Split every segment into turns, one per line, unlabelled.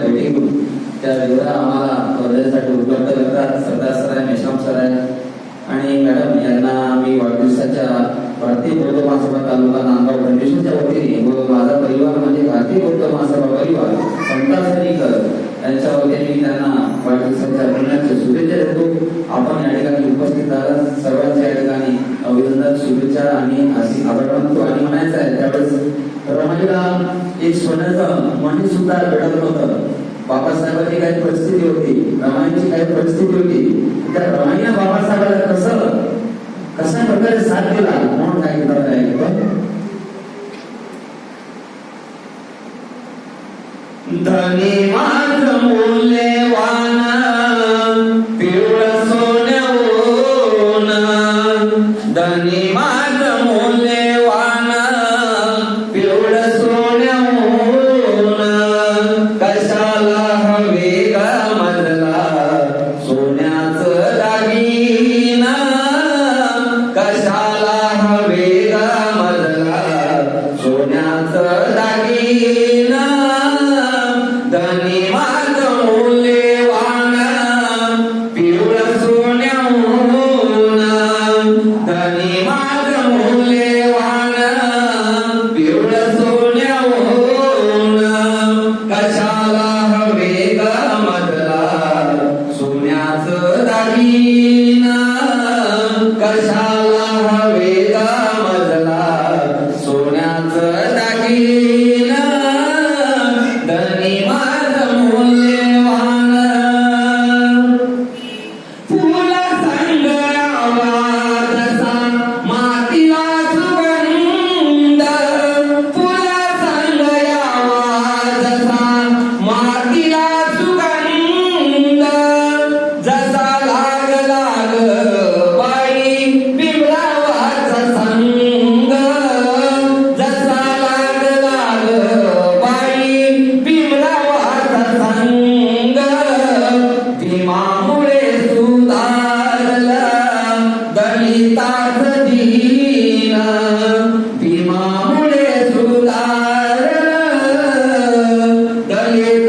भेटी घेऊन त्या विवरा आम्हाला स्पर्धेसाठी उपलब्ध करतात सरदार सर आहे मेशाम सर आहे आणि मॅडम यांना आम्ही वाढदिवसाच्या भारतीय बौद्ध महासभा तालुका नांदगाव फाउंडेशनच्या वतीने व माझा परिवार म्हणजे भारतीय बौद्ध महासभा परिवार समता सैनिकर यांच्या वतीने मी त्यांना वाढदिवसाच्या पुण्याच्या शुभेच्छा देतो. आपण या ठिकाणी उपस्थित आहात. सर्वांच्या या ठिकाणी अभिनंदन शुभेच्छा आणि अशी आभार मानतो आणि म्हणायचं आहे त्यावेळेस रमाईला एक सोन्याचं मणी सुद्धा भेटत नव्हतं बाबासाहेबांची काही परिस्थिती होती रमाईची काही परिस्थिती होती. त्या रमाईने बाबासाहेबांना कसं कशा प्रकारे साथ दिला म्हणून सांगितलं आहे धनी माझ मूल्यवान पिवळ सोन्यावून धनी माझ मूल्य सोन्याचं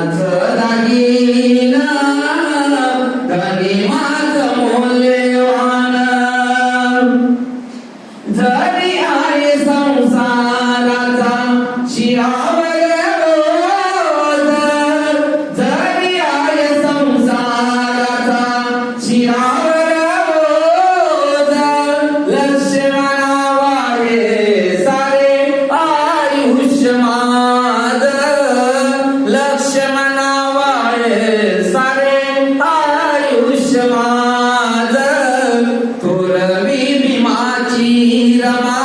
Sanat पुरुष माझ थोरवी भीमाची रमा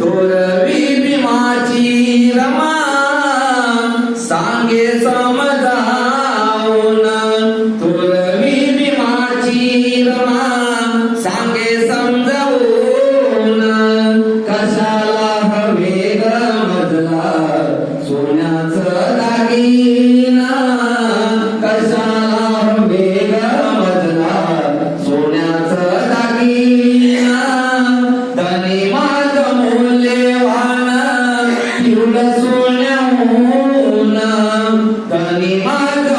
थोरवी भीमाची रमा. सांगे
समज my